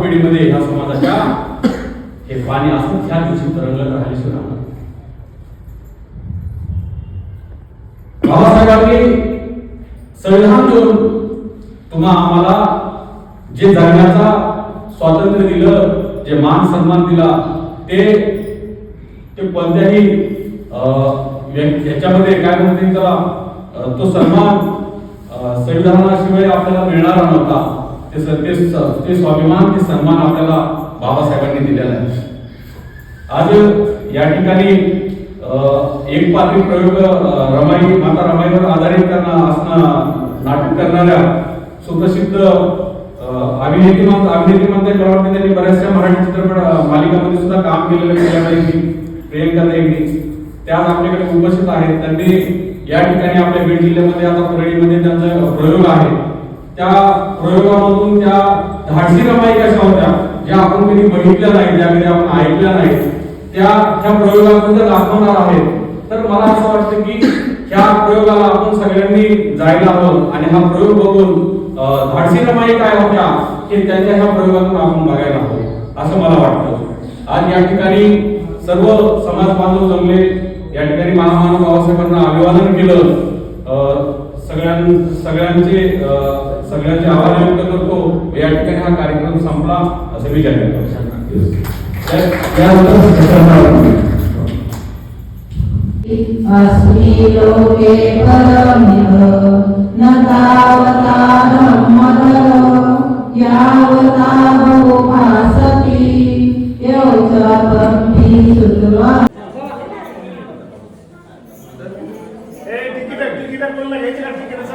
पिढीमध्ये ह्या समाजाच्या हे पाणी असून ह्या दिवशी तरंगत राहिल्याशिवाय सुद्धा बाबासाहेबांनी संविधान देऊन तुम्हा आम्हाला जे जगण्याचा स्वातंत्र्य दिलं जे मान सन्मान दिला ते ते कोणत्याही याच्यामध्ये काय म्हणते त्याला? तो सन्मान संविधानाशिवाय आपल्याला मिळणार नव्हता. ते सत्य ते स्वाभिमान ते सन्मान आपल्याला बाबासाहेबांनी दिलेला आहे. आज या ठिकाणी एक पात्री प्रयोग रमाई माता रमाईवर आधारित करणं असणं नाटक करणाऱ्या सुप्रसिद्ध अभिनेते अभिनेत्री म्हणता अभिनेत्री मला वाटतं त्यांनी बऱ्याचशा मराठी चित्रपट मालिकामध्ये मालिकांमध्ये सुद्धा काम केलेलं प्रियांका प्रियंका ताईंनी. त्या आपल्याकडे उपस्थित आहेत. त्यांनी या ठिकाणी आपल्या बीड जिल्ह्यामध्ये आता परळीमध्ये त्यांचा प्रयोग आहे. त्या प्रयोगामधून त्या धाडसी रमाई कशा होत्या ज्या आपण कधी बघितल्या नाही ज्या कधी आपण ऐकल्या नाही त्या त्या प्रयोगातून त्या दाखवणार आहेत तर मला असं वाटतं की ह्या प्रयोगाला आपण सगळ्यांनी जायला हवं आणि हा प्रयोग बघून धाडसी रमाई काय होत्या हे त्यांच्या ह्या प्रयोगातून आपण बघायला हवं असं मला वाटतं. आज या ठिकाणी सर्व समाज बांधव जमले या ठिकाणी महामानव बाबासाहेबांना अभिवादन केलं अं, सगळ्यां सगळ्यांचे सगळ्यांचे आभार व्यक्त करतो या ठिकाणी हा कार्यक्रम संपला असं मी जाहीर करतो ಗಿಡ ಎಲ್ಲ ಹೆಚ್ಚಿನ ಕೆಲಸ